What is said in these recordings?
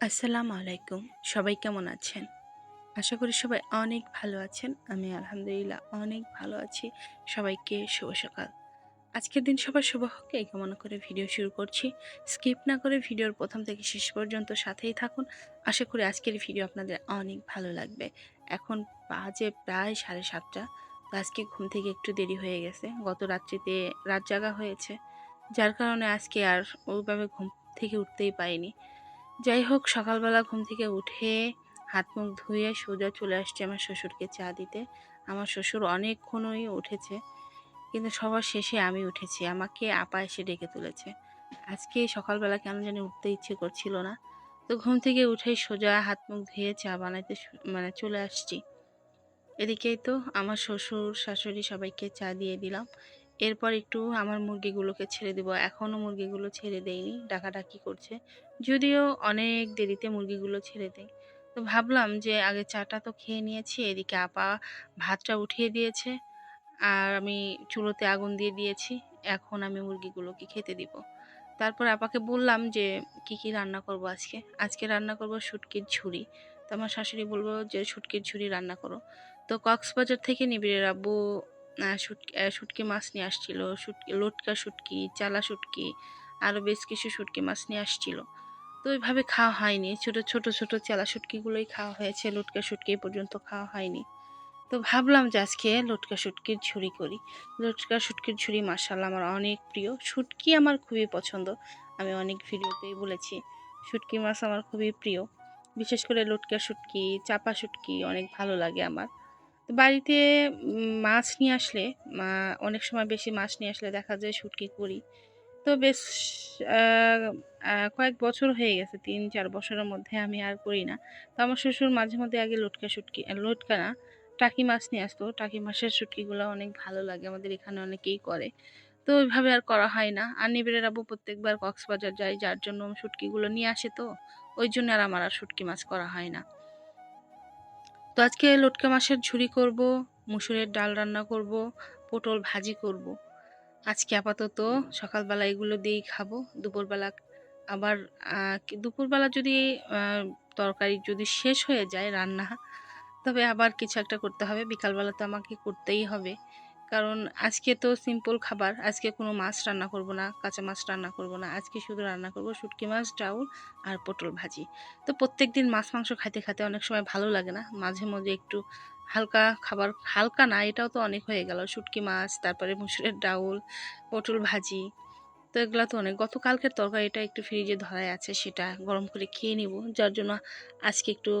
আসসালামু আলাইকুম। সবাই কেমন আছেন? আশা করি সবাই অনেক ভালো আছেন। আমি আলহামদুলিল্লাহ অনেক ভালো আছি। সবাইকে শুভ সকাল। আজকের দিন সবার শুভ হোক, এই কামনা করে ভিডিও শুরু করছি। স্কিপ না করে ভিডিওর প্রথম থেকে শেষ পর্যন্ত সাথেই থাকুন। আশা করি আজকের ভিডিও আপনাদের অনেক ভালো লাগবে। এখন বাজে প্রায় সাড়ে সাতটা। আজকে ঘুম থেকে একটু দেরি হয়ে গেছে। গত রাত্রিতে রাত জাগা হয়েছে। যার কারণে আজকে আর ওইভাবে ঘুম থেকে উঠতেই পাইনি যাই হোক, সকালবেলা ঘুম থেকে উঠে হাত মুখ ধুয়ে সোজা চলে আসছে আমার শ্বশুরকে চা দিতে। আমার শ্বশুর অনেকক্ষণই উঠেছে, কিন্তু সবার শেষে আমি উঠেছি। আমাকে আপা এসে ডেকে তুলেছে। আজকে সকালবেলা কেন জানি উঠতে ইচ্ছে করছিল না। তো ঘুম থেকে উঠেই সোজা হাত মুখ ধুয়ে চা বানাইতে মানে চলে আসছি। এদিকেই তো আমার শ্বশুর, শাশুড়ি সবাইকে চা দিয়ে দিলাম। এরপর একটু আমার মুরগিগুলোকে ছেড়ে দেবো। এখনও মুরগিগুলো ছেড়ে দেয়নি ডাকাডাকি করছে। যদিও অনেক দেরিতে মুরগিগুলো ছেড়ে দেয়। তো ভাবলাম যে আগে চাটা তো খেয়ে নিয়েছি, এদিকে আপা ভাতটা উঠিয়ে দিয়েছে আর আমি চুলোতে আগুন দিয়ে দিয়েছি, এখন আমি মুরগিগুলোকে খেতে দিব। তারপর আপাকে বললাম যে কি কি রান্না করব আজকে? আজকে রান্না করব শুটকির ঝুড়ি। তো আমার শাশুড়ি বলব যে শুটকির ঝুড়ি রান্না করো। তো কক্সবাজার থেকে নিবিড়ের আব্বু শুটকি শুটকি মাছ নিয়ে আসছিল। শুটকি, লটকা শুটকি, চালা শুটকি আরও বেশ কিছু শুটকি মাছ নিয়ে আসছিল। তো ওইভাবে খাওয়া হয়নি। ছোট ছোট ছোট চেলা শুটকিগুলোই খাওয়া হয়েছে। লটকা শুটকি পর্যন্ত খাওয়া হয়নি। তো ভাবলাম যে আজকে লটকা শুটকির ঝুড়ি করি। লটকা শুটকির ঝুড়ি মাসাল্লাহ আমার অনেক প্রিয়। শুটকি আমার খুবই পছন্দ। আমি অনেক ভিডিওতেই বলেছি, শুটকি মাছ আমার খুবই প্রিয়। বিশেষ করে লটকা শুটকি, চাপা শুটকি অনেক ভালো লাগে আমার। তো বাড়িতে মাছ নিয়ে আসলে অনেক সময় বেশি মাছ নিয়ে আসলে দেখা যায় শুটকি করি। তো বেশ কয়েক বছর হয়ে গেছে, তিন, চার বছরের মধ্যে আমি আর করি না। তো আমার শ্বশুর মাঝে মধ্যে আগে লটকা শুটকি লটকা না, টাকি মাছ নিয়ে আসতো। টাকি মাছের শুটকিগুলো অনেক ভালো লাগে, আমাদের এখানে অনেকেই করে। তো ওইভাবে আর করা হয় না। আর নিবিড়ের আবু প্রত্যেকবার কক্সবাজার যায়, যার জন্য শুটকিগুলো নিয়ে আসে তো, ওই জন্য আর আমার আর শুটকি মাছ করা হয় না। তো আজকে লটকা মাছের ঝুড়ি করব, মুসুরের ডাল রান্না করব, পটল ভাজি করব। আজকে আপাতত সকালবেলা এগুলো দিয়েই খাব, দুপুরবেলা আবার দুপুরবেলা যদি তরকারি যদি শেষ হয়ে যায় রান্না, তবে আবার কিছু একটা করতে হবে, বিকালবেলা তো আমাকে করতেই হবে। কারণ আজকে তো সিম্পল খাবার, আজকে কোনো মাছ রান্না করব না, কাঁচা মাছ রান্না করব না, আজকে শুধু রান্না করব শুটকি মাছ, ডাউল আর পটল ভাজি। তো প্রত্যেক দিন মাছ, মাংস খাইতে খাইতে অনেক সময় ভালো লাগে না, মাঝে মধ্যে একটু হালকা খাবার, হালকা না, এটাও তো অনেক হয়ে গেল, শুটকি মাছ, তারপরে মুসুরের ডাউল, পটল ভাজি, তো এগুলো তো অনেক। গতকালকের তরকারিটা একটু ফ্রিজে ধরাই আছে, সেটা গরম করে খেয়ে নিব, যার জন্য আজকে একটু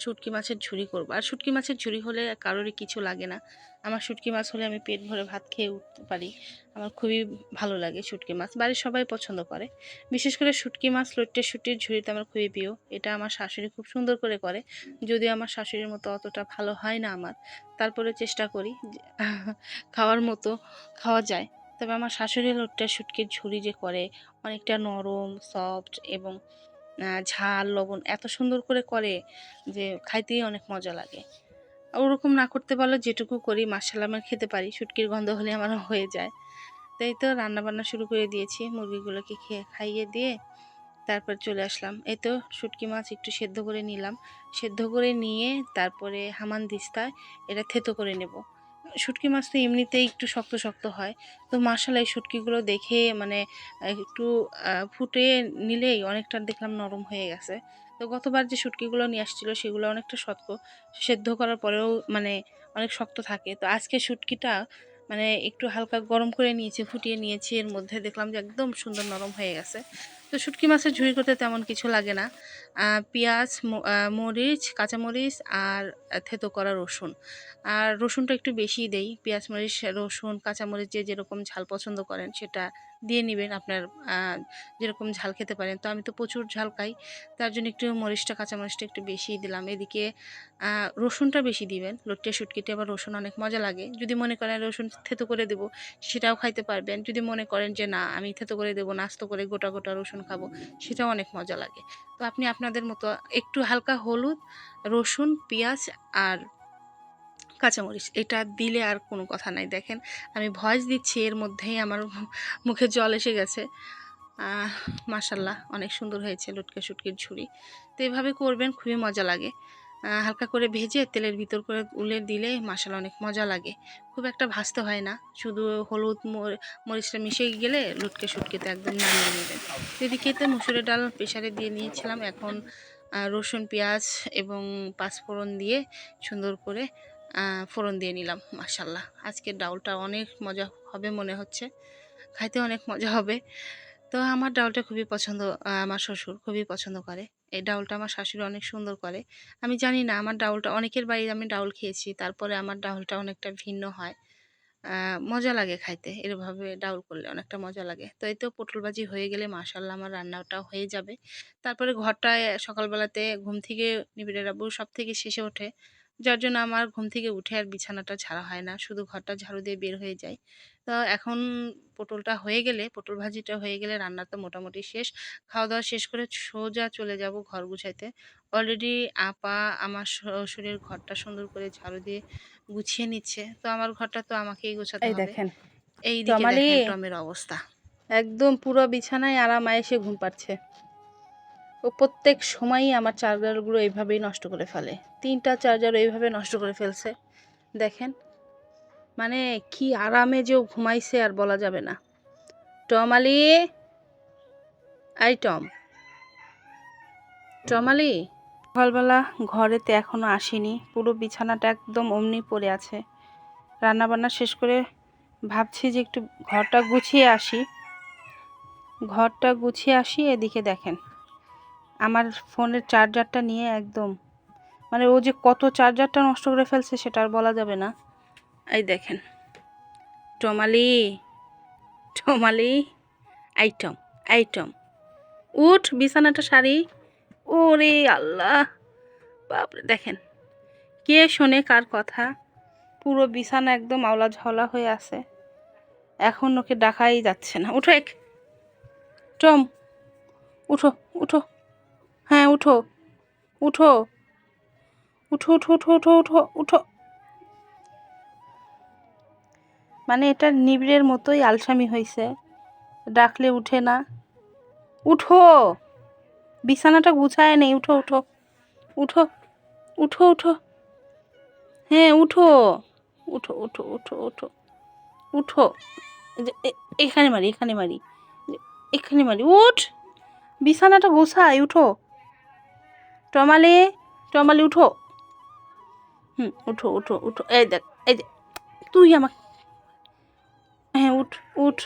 শুটকি মাছের ঝুড়ি করব। আর শুটকি মাছের ঝুরি হলে কারোরই কিছু লাগে না। আমার শুটকি মাছ হলে আমি পেট ভরে ভাত খেয়ে উঠতে পারি। আমার খুবই ভালো লাগে শুটকি মাছ। বাড়ির সবাই পছন্দ করে। বিশেষ করে শুটকি মাছ লইট্টে শুটির ঝুড়িতে আমার খুবই প্রিয়। এটা আমার শাশুড়ি খুব সুন্দর করে করে। যদিও আমার শাশুড়ির মতো অতটা ভালো হয় না আমার। তারপরে চেষ্টা করি খাওয়ার মতো খাওয়া যায়। তবে আমার শাশুড়ি লোটটা শুটকির ঝুড়ি যে করে, অনেকটা নরম সফট এবং ঝাল, লবণ এত সুন্দর করে করে যে খাইতেই অনেক মজা লাগে। ওরকম না করতে পারলে যেটুকু করি মাসাল্লাহ আমার খেতে পারি, শুটকির গন্ধ হলে আমার হয়ে যায়। তাই তো রান্না বান্না শুরু করে দিয়েছি, মুরগিগুলোকে খেয়ে খাইয়ে দিয়ে তারপর চলে আসলাম। এই তো শুটকি মাছ একটু সেদ্ধ করে নিলাম। সেদ্ধ করে নিয়ে তারপরে হামান দিস্তায়, এটা থেতো করে নেব। শুটকি মাছ তো এমনিতেই একটু শক্ত শক্ত হয়। তো মাসালা এই শুটকিগুলো দেখে মানে একটু ফুটে নিলেই অনেকটা দেখলাম নরম হয়ে গেছে। তো গতবার যে শুটকিগুলো নিয়ে আসছিল সেগুলো অনেকটা শক্ত, সেদ্ধ করার পরেও মানে অনেক শক্ত থাকে। তো আজকে শুটকিটা মানে একটু হালকা গরম করে নিয়েছি, ফুটিয়ে নিয়েছি, এর মধ্যে দেখলাম যে একদম সুন্দর নরম হয়ে গেছে। তো শুটকি মাছের ঝুড়ি করতে তেমন কিছু লাগে না। পেঁয়াজ মরিচ, কাঁচামরিচ আর থেতো করা রসুন। আর রসুনটা একটু বেশি দেই। পেঁয়াজ, মরিচ, রসুন, কাঁচামরিচ যে যেরকম ঝাল পছন্দ করেন সেটা দিয়ে নেবেন আপনার যেরকম ঝাল খেতে পারেন। তো আমি তো প্রচুর ঝাল খাই, তার জন্য একটু মরিচটা, কাঁচামরিচটা একটু বেশি দিলাম। এদিকে রসুনটা বেশি দিবেন, লটকে শুটকিতে আবার রসুন অনেক মজা লাগে। যদি মনে করেন রসুন থেতো করে দেবো, সেটাও খাইতে পারবেন। যদি মনে করেন যে না, আমি থেতো করে দেবো, নাস্তো করে গোটা গোটা রসুন খাব, সেটাও অনেক মজা লাগে। তো আপনি আপনাদের মতো একটু হালকা হলুদ, রসুন, পেঁয়াজ আর কাঁচামরিচ, এটা দিলে আর কোনো কথা নাই। দেখেন, আমি ভয়েস দিচ্ছি, এর মধ্যেই আমার মুখে জল এসে গেছে। মাসাল্লাহ অনেক সুন্দর হয়েছে লুটকে শুটকির ঝুড়ি। তো এভাবে করবেন, খুবই মজা লাগে। হালকা করে ভেজে তেলের ভিতর করে উলে দিলে মাসাল্লাহ অনেক মজা লাগে। খুব একটা ভাজতে হয় না, শুধু হলুদ মর- মরিচটা মিশে গেলে লুটকে শুটকিতে একদম নামিয়ে নেবেন। এদিকে তো মুসুরের ডাল প্রেশারে দিয়ে নিয়েছিলাম, এখন রসুন, পেঁয়াজ এবং পাঁচফোড়ন দিয়ে সুন্দর করে ফোড়ন দিয়ে নিলাম মাসাল্লাহ আজকের ডাউলটা অনেক মজা হবে মনে হচ্ছে। খাইতে অনেক মজা হবে। তো আমার ডাউলটা খুবই পছন্দ আমার শ্বশুর খুবই পছন্দ করে। এই ডাউলটা আমার শাশুড়ি অনেক সুন্দর করে। আমি জানি না, আমার ডাউলটা, অনেকের বাড়িতে আমি ডাউল খেয়েছি, তারপরে আমার ডাউলটা অনেকটা ভিন্ন হয়। মজা লাগে খাইতে, এরভাবে ডাউল করলে অনেকটা মজা লাগে। তো এই তো পটল ভাজি হয়ে গেলে মাশাল্লাহ আমার রান্নাটা হয়ে যাবে। তারপরে ঘরটায় সকালবেলাতে ঘুম থেকে নিবিড়ে রাবু সব থেকে শেষে ওঠে। যার জন্য আমার ঘুম থেকে উঠে আর বিছানাটা ঝাড়া হয় না। শুধু ঘরটা ঝাড়ু দিয়ে বের হয়ে যায় তো এখন পটলটা হয়ে গেলে পটল ভাজিটা হয়ে গেলে রান্না তো মোটামুটি শেষ। খাওয়া দাওয়া শেষ করে সোজা চলে যাব ঘর গুছাইতে। অলরেডি আপা আমার শ্বশুরের ঘরটা সুন্দর করে ঝাড়ু দিয়ে গুছিয়ে নিচ্ছে। তো আমার ঘরটা তো আমাকেই গোছাতে এই হবে। দেখেন। এই দিকে টমের অবস্থা। একদম পুরো বিছানায় আরাম এসে ঘুম পাচ্ছে। ও প্রত্যেক সময়ই আমার চার্জারগুলো এইভাবেই নষ্ট করে ফেলে। তিনটা চার্জার এইভাবে নষ্ট করে ফেলছে। দেখেন মানে কি আরামে যে ঘুমাইছে আর বলা যাবে না। টমালি আই টম। টমালি সকালবেলা ঘরেতে এখনও আসেনি। পুরো বিছানাটা একদম অমনি পড়ে আছে। রান্নাবান্না শেষ করে ভাবছি যে একটু ঘরটা গুছিয়ে আসি। ঘরটা গুছিয়ে আসি, এদিকে দেখেন। আমার ফোনের চার্জারটা নিয়ে একদম মানে ও যে কত চার্জারটা নষ্ট করে ফেলছে সেটা আর বলা যাবে না। এই দেখেন, টমালি টমালি আইটম আইটম উঠ বিছানাটা সারি। ওরে আল্লাহ, বাপরে, দেখেন, কে শোনে কার কথা? পুরো বিছানা একদম আওলা ঝাওলা হয়ে আছে। এখন ওকে ডাকাই যাচ্ছে না। উঠো এক, টম, উঠো উঠো। হ্যাঁ উঠো। উঠো। উঠো উঠো উঠো উঠো উঠো উঠো। মানে এটা নিবিড়ের মতোই আলসামি হয়েছে ডাকলে উঠে না। উঠো! বিছানাটা গুছায় নেই। উঠো উঠো। উঠো উঠো উঠো। হ্যাঁ উঠো। উঠো উঠো উঠো উঠো। উঠো। এখানে মারি এখানে মারি। এখানে মারি। উঠ! বিছানাটা গোছাই উঠো। টমালি টমালি উঠো। হুম, উঠো উঠো উঠো। এই দেখ, এই যে তুই আমার হ্যাঁ উঠ উঠ।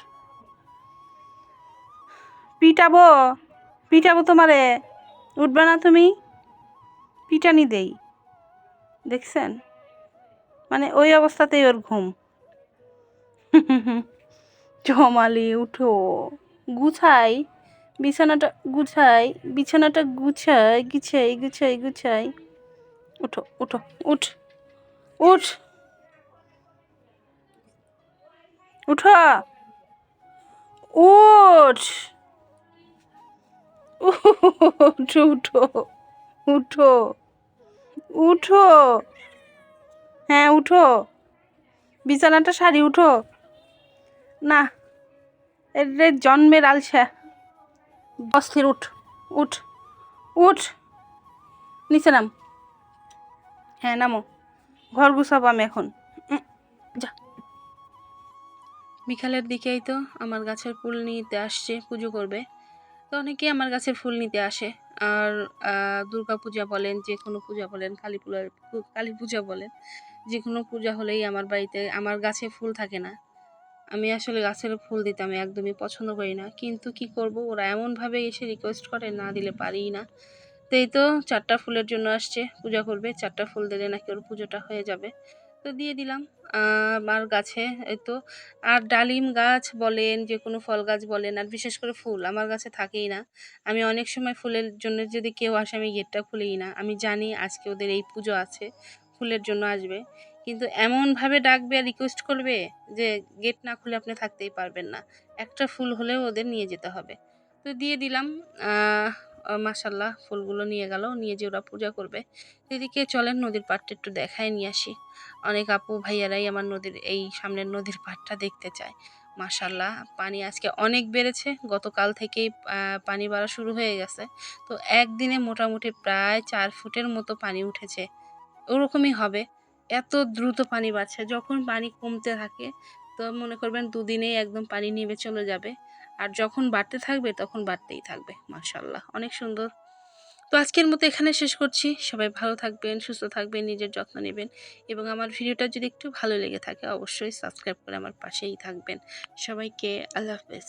পিটাবো পিটাবো তোমারে। উঠবে না তুমি? পিটানি দেই। দেখছেন? মানে ওই অবস্থাতেই ওর ঘুম। জমালি উঠো। গুছাই বিছানাটা গুছাই বিছানাটা গুছাই গুছাই গুছাই গুছাই। উঠো উঠো, উঠ উঠ। উঠো। উঠ। উঠো উঠো উঠো উঠো। হ্যাঁ উঠো। বিছানাটা সারি, উঠো। না এটা জন্মের আলসা। অস্থির উঠ উঠ উঠ। নিচে নাম। হ্যাঁ নামো। ঘর গুছাবো আমি এখন। যা। বিকালের দিকেই তো আমার গাছের ফুল নিতে আসছে, পুজো করবে। তো অনেকেই আমার গাছের ফুল নিতে আসে। আর দুর্গা পূজা বলেন, যে কোনো পূজা বলেন, কালী পূজা কালী পূজা বলেন, যে কোনো পূজা হলেই আমার বাড়িতে, আমার গাছে ফুল থাকে না। আমি আসলে গাছের ফুল দিতে আমি একদমই পছন্দ করি না। কিন্তু কি করব? ওরা এমনভাবে এসে রিকোয়েস্ট করে, না দিলে পারিই না। তো এই তো চারটা ফুলের জন্য আসছে, পূজা করবে। চারটা ফুল দিলে নাকি ওর পুজোটা হয়ে যাবে। তো দিয়ে দিলাম। আমার গাছে, এই তো। আর ডালিম গাছ বলেন, যে কোনো ফল গাছ বলেন, আর বিশেষ করে ফুল, আমার কাছে থাকেই না। আমি অনেক সময় ফুলের জন্য যদি কেউ আসে, আমি গেটটা খুলেই না। আমি জানি আজকে ওদের এই পুজো আছে, ফুলের জন্য আসবে। কিন্তু এমনভাবে ডাকবে আর রিকোয়েস্ট করবে যে গেট না খুলে আপনি থাকতেই পারবেন না। একটা ফুল হলেও ওদের নিয়ে যেতে হবে। তো দিয়ে দিলাম মাসাল্লাহ ফুলগুলো নিয়ে গেল, নিয়ে যে ওরা পূজা করবে। এদিকে চলেন নদীর পাড়টা একটু দেখায় নিয়ে আসি। অনেক আপু ভাইয়ারাই আমার নদীর, এই সামনের নদীর পাড়টা দেখতে চায়। মাশাল্লাহ পানি আজকে অনেক বেড়েছে। গতকাল থেকেই পানি বাড়া শুরু হয়ে গেছে। তো একদিনে মোটামুটি প্রায় চার ফুটের মতো পানি উঠেছে। ওরকমই হবে। এত দ্রুত পানি বাড়ছে, যখন পানি কমতে থাকে, তো মনে করবেন দুদিনেই একদম পানি নেমে চলে যাবে। আর যখন বাড়তে থাকবে, তখন বাড়তেই থাকবে মাশাল্লাহ অনেক সুন্দর। তো আজকের মতো এখানে শেষ করছি। সবাই ভালো থাকবেন, সুস্থ থাকবেন, নিজের যত্ন নেবেন এবং আমার ভিডিওটা যদি একটু ভালো লেগে থাকে, অবশ্যই সাবস্ক্রাইব করে আমার পাশেই থাকবেন। সবাইকে আল্লাহ হাফেজ।